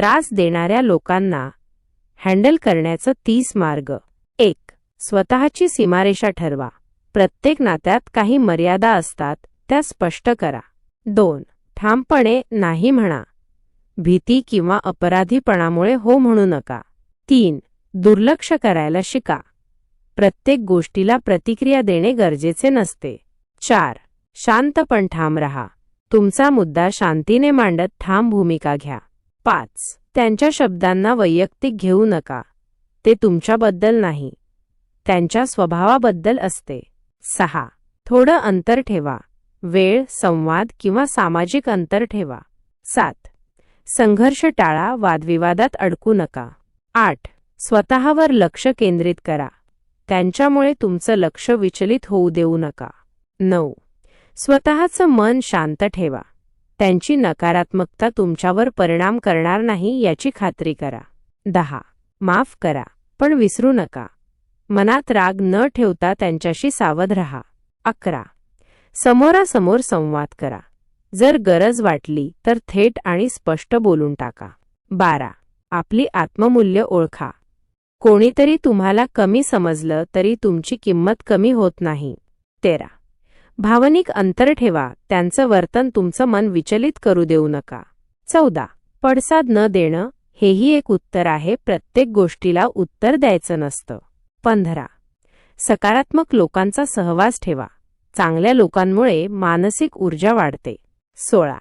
त्रास देणाऱ्या लोकांना हँडल करण्याचं तीस मार्ग. एक स्वतःची सीमारेषा ठरवा. प्रत्येक नात्यात काही मर्यादा असतात त्या स्पष्ट करा. दोन ठामपणे नाही म्हणा. भीती किंवा अपराधीपणामुळे हो म्हणू नका. तीन दुर्लक्ष करायला शिका. प्रत्येक गोष्टीला प्रतिक्रिया देणे गरजेचे नसते. चार शांत पण ठाम रहा. तुमचा मुद्दा शांतीने मांडत ठाम भूमिका घ्या. पाच. त्यांच्या शब्दांना वैयक्तिक घेऊ नका. ते तुमच्याबद्दल नाही. त्यांच्या स्वभावाबद्दल असते. सहा. थोडं अंतर ठेवा. वेळ संवाद किंवा सामाजिक अंतर ठेवा. सात. संघर्ष टाळा वादविवादात अडकू नका. आठ. स्वतःवर लक्ष केंद्रित करा. त्यांच्यामुळे तुमचं लक्ष विचलित होऊ देऊ नका. नऊ. स्वतःचं मन शांत ठेवा. त्यांची नकारात्मकता तुमच्यावर परिणाम करणार नाही याची खात्री करा. दहा. माफ करा पण विसरू नका. मनात राग न ठेवता त्यांच्याशी सावध रहा. अकरा. समोरासमोर संवाद करा. जर गरज वाटली तर थेट आणि स्पष्ट बोलून टाका. बारा. आपली आत्ममूल्य ओळखा. कोणीतरी तुम्हाला कमी समजलं तरी तुमची किंमत कमी होत नाही. तेरा. भावनिक अंतर ठेवा. त्यांचं वर्तन तुमचं मन विचलित करू देऊ नका. चौदा. पडसाद न देणं हेही एक उत्तर आहे. प्रत्येक गोष्टीला उत्तर द्यायचं नसतं. पंधरा. सकारात्मक लोकांचा सहवास ठेवा. चांगल्या लोकांमुळे मानसिक ऊर्जा वाढते. सोळा.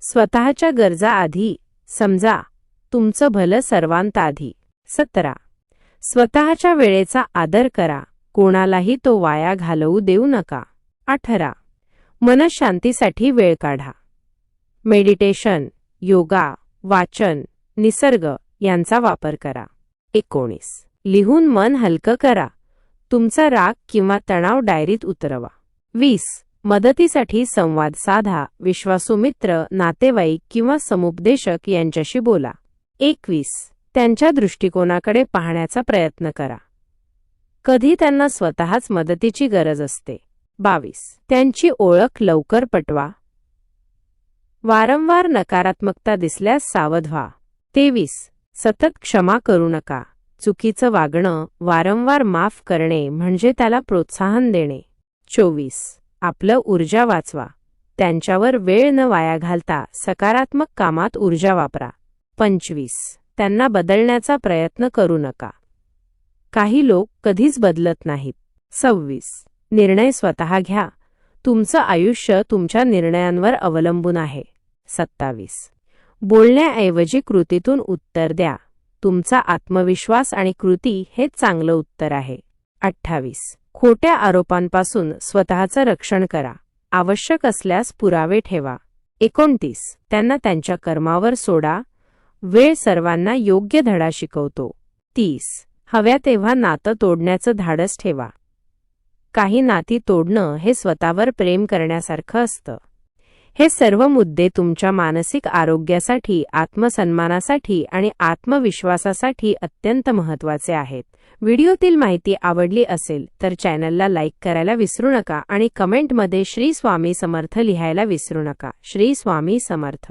स्वतःच्या गरजा आधी. समजा तुमचं भलं सर्वांत आधी सतरा. स्वतःच्या वेळेचा आदर करा. कोणालाही तो वाया घालवू देऊ नका. अठरा. मनशांतीसाठी वेळ काढा. मेडिटेशन योगा वाचन निसर्ग यांचा वापर करा. एकोणीस. लिहून मन हलकं करा. तुमचा राग किंवा तणाव डायरीत उतरवा. वीस. मदतीसाठी संवाद साधा. विश्वासू मित्र नातेवाईक किंवा समुपदेशक यांच्याशी बोला. एकवीस. त्यांच्या दृष्टिकोनाकडे पाहण्याचा प्रयत्न करा. कधी त्यांना स्वतःच मदतीची गरज असते. बावीस. त्यांची ओळख लवकर पटवा. वारंवार नकारात्मकता दिसल्यास सावध व्हा. तेवीस. सतत क्षमा करू नका. चुकीचं वागणं वारंवार माफ करणे म्हणजे त्याला प्रोत्साहन देणे. चोवीस. आपलं ऊर्जा वाचवा. त्यांच्यावर वेळ न वाया घालता सकारात्मक कामात ऊर्जा वापरा. पंचवीस. त्यांना बदलण्याचा प्रयत्न करू नका. काही लोक कधीच बदलत नाहीत. सव्वीस. निर्णय स्वतः घ्या. तुमचं आयुष्य तुमच्या निर्णयांवर अवलंबून आहे. सत्तावीस. बोलण्याऐवजी कृतीतून उत्तर द्या. तुमचा आत्मविश्वास आणि कृती हे चांगलं उत्तर आहे. अठ्ठावीस. खोट्या आरोपांपासून स्वतःचं रक्षण करा. आवश्यक असल्यास पुरावे ठेवा. एकोणतीस. त्यांना त्यांच्या कर्मावर सोडा. वेळ सर्वांना योग्य धडा शिकवतो. तीस. हव्या तेव्हा नातं तोडण्याचं धाडस ठेवा. काही नाती तोडणं हे स्वतःवर प्रेम करण्यासारखं असतं. हे सर्व मुद्दे तुमच्या मानसिक आरोग्यासाठी आत्मसन्मानासाठी आणि आत्मविश्वासासाठी अत्यंत महत्त्वाचे आहेत. व्हिडिओतील माहिती आवडली असेल तर चॅनलला लाईक करायला विसरू नका आणि कमेंटमध्ये श्री स्वामी समर्थ लिहायला विसरू नका. श्री स्वामी समर्थ.